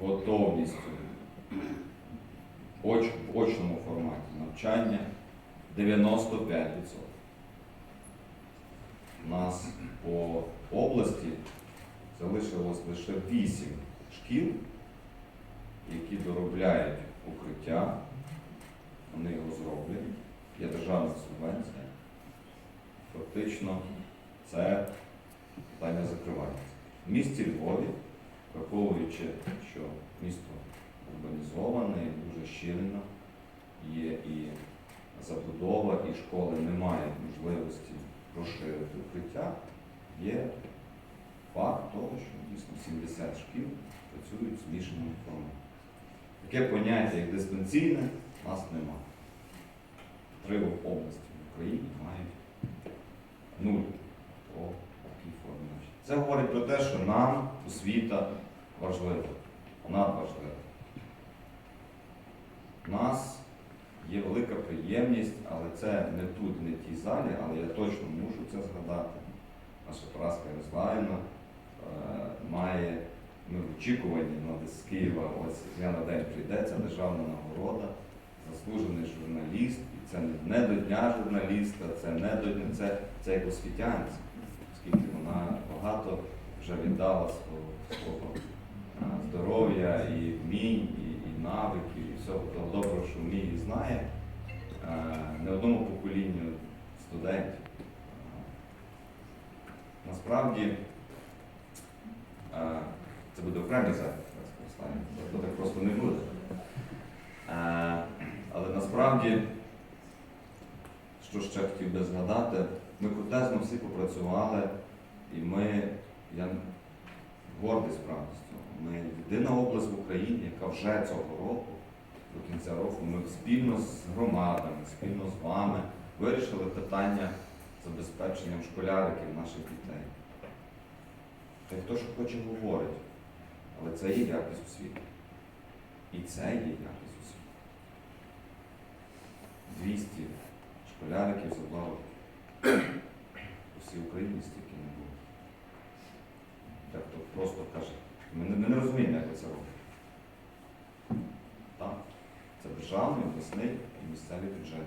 готовністю в очному форматі навчання 95%. У нас по області залишилось лише 8 шкіл, які доробляють укриття, вони його зроблять, є державна субвенція. Фактично це питання закривається. В місті Львові, враховуючи, що місто урбанізоване дуже щільно, є і забудова, і школи не мають можливості розширити укриття, є факт того, що дійсно 70 шкіл працюють в змішаному форматі. Таке поняття, як дистанційне, у нас немає. Три області в Україні мають нуль по такій формі навчання. Це говорить про те, що нам освіта важлива, надважлива. У нас є велика приємність, але це не тут, не в тій залі, але я точно мушу це згадати. Наша Параска Ярославівна е, має ми в очікуванні з Києва, ось я на день прийде, це державна нагорода, заслужений журналіст, і це не до Дня журналіста, це не до Дня, це, це як освітянці, оскільки вона багато вже віддала свого, свого е, здоров'я і вмінь, і, і навиків, і всього того доброго, що вміє і знає, е, не одному поколінню студентів. Е, Насправді, це буде окремий останній, то так просто не буде. Але насправді, що ще хотів би згадати, ми крутезно всі попрацювали, і ми, я гордий справді з цього. Ми єдина область в Україні, яка вже цього року, до кінця року, ми спільно з громадами, спільно з вами вирішили питання забезпеченням школяриків наших дітей. Та хто що хоче говорить, але це є якість освіти. І це є якість освіти. 200 школяриків забрали усі всій Україні стільки не було. Дехто просто каже, ми не, ми не розуміємо, як ви це робите. Так, це державний, обласний і місцевий бюджет.